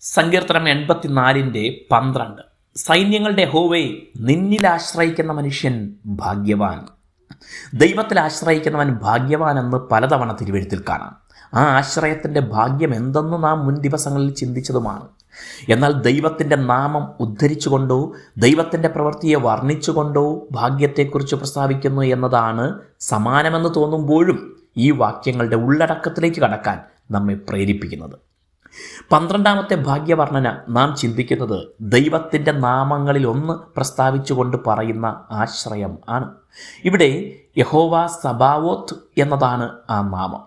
സങ്കീർത്തനം എൺപത്തിനാലിന്റെ പന്ത്രണ്ട്. സൈന്യങ്ങളുടെ ഹോവേ നിന്നിൽ ആശ്രയിക്കുന്ന മനുഷ്യൻ ഭാഗ്യവാൻ. ദൈവത്തിൽ ആശ്രയിക്കുന്നവൻ ഭാഗ്യവാൻ എന്ന് പലതവണ തിരുവഴുത്തിൽ കാണാം. ആ ആശ്രയത്തിന്റെ ഭാഗ്യം എന്തെന്ന് നാം മുൻ ദിവസങ്ങളിൽ ചിന്തിച്ചതുമാണ്. എന്നാൽ ദൈവത്തിന്റെ നാമം ഉദ്ധരിച്ചുകൊണ്ടോ ദൈവത്തിന്റെ പ്രവൃത്തിയെ വർണിച്ചുകൊണ്ടോ ഭാഗ്യത്തെക്കുറിച്ച് പ്രസ്താവിക്കുന്നു എന്നതാണ് സമാനമെന്ന് തോന്നുമ്പോഴും ഈ വാക്യങ്ങളുടെ ഉള്ളടക്കത്തിലേക്ക് കടക്കാൻ നമ്മെ പ്രേരിപ്പിക്കുന്നത്. പന്ത്രണ്ടാമത്തെ ഭാഗ്യവർണന നാം ചിന്തിക്കുന്നത് ദൈവത്തിന്റെ നാമങ്ങളിൽ ഒന്ന് പ്രസ്താവിച്ചുകൊണ്ട് പറയുന്ന ആശ്രയം ആണ്. ഇവിടെ യഹോവ സബാവോത്ത് എന്നതാണ് ആ നാമം.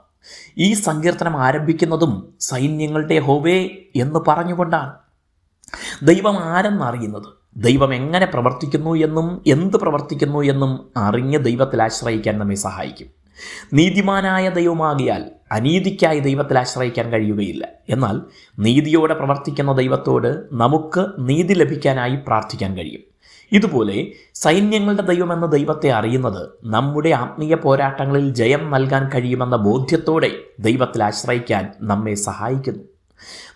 ഈ സങ്കീർത്തനം ആരംഭിക്കുന്നതും സൈന്യങ്ങളുടെ ഹോവേ എന്ന് പറഞ്ഞുകൊണ്ടാണ്. ദൈവം ആരെന്നറിയുന്നത്? ദൈവം എങ്ങനെ പ്രവർത്തിക്കുന്നു എന്നും എന്ത് പ്രവർത്തിക്കുന്നു എന്നും അറിഞ്ഞ് ദൈവത്തിൽ ആശ്രയിക്കാൻ നമ്മെ സഹായിക്കും. നീതിമാനായ ദൈവമാകിയാൽ അനീതിക്കായി ദൈവത്തിൽ ആശ്രയിക്കാൻ കഴിയുകയില്ല. എന്നാൽ നീതിയോടെ പ്രവർത്തിക്കുന്ന ദൈവത്തോട് നമുക്ക് നീതി ലഭിക്കാനായി പ്രാർത്ഥിക്കാൻ കഴിയും. ഇതുപോലെ സൈന്യങ്ങളുടെ ദൈവമെന്ന ദൈവത്തെ അറിയുന്നത് നമ്മുടെ ആത്മീയ പോരാട്ടങ്ങളിൽ ജയം നൽകാൻ കഴിയുമെന്ന ബോധ്യത്തോടെ ദൈവത്തിൽ ആശ്രയിക്കാൻ നമ്മെ സഹായിക്കുന്നു.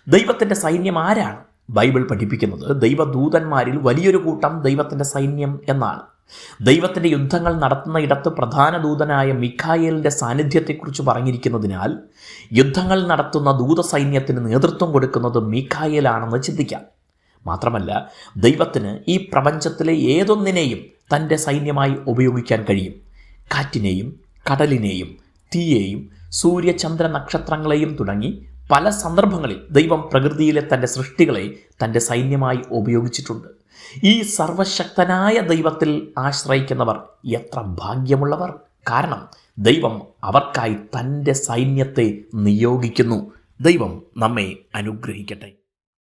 ദൈവത്തിന്റെ സൈന്യം ആരാണ്? ബൈബിൾ പഠിപ്പിക്കുന്നത് ദൈവദൂതന്മാരിൽ വലിയൊരു കൂട്ടം ദൈവത്തിന്റെ സൈന്യം എന്നാണ്. ദൈവത്തിന്റെ യുദ്ധങ്ങൾ നടത്തുന്ന ഇടത്ത് പ്രധാന ദൂതനായ മിഖായേലിന്റെ സാന്നിധ്യത്തെക്കുറിച്ച് പറഞ്ഞിരിക്കുന്നതിനാൽ യുദ്ധങ്ങൾ നടത്തുന്ന ദൂതസൈന്യത്തിന് നേതൃത്വം കൊടുക്കുന്നത് മിഖായേലാണെന്ന് ചിന്തിക്കാം. മാത്രമല്ല ദൈവത്തിന് ഈ പ്രപഞ്ചത്തിലെ ഏതൊന്നിനെയും തന്റെ സൈന്യമായി ഉപയോഗിക്കാൻ കഴിയും. കാറ്റിനെയും കടലിനെയും തീയെയും സൂര്യചന്ദ്ര നക്ഷത്രങ്ങളെയും തുടങ്ങി പല സന്ദർഭങ്ങളിൽ ദൈവം പ്രകൃതിയിലെ തന്റെ സൃഷ്ടികളെ തന്റെ സൈന്യമായി ഉപയോഗിച്ചിട്ടുണ്ട്. ഈ സർവശക്തനായ ദൈവത്തിൽ ആശ്രയിക്കുന്നവർ എത്ര ഭാഗ്യമുള്ളവർ. കാരണം ദൈവം അവർക്കായി തന്റെ സൈന്യത്തെ നിയോഗിക്കുന്നു. ദൈവം നമ്മെ അനുഗ്രഹിക്കട്ടെ.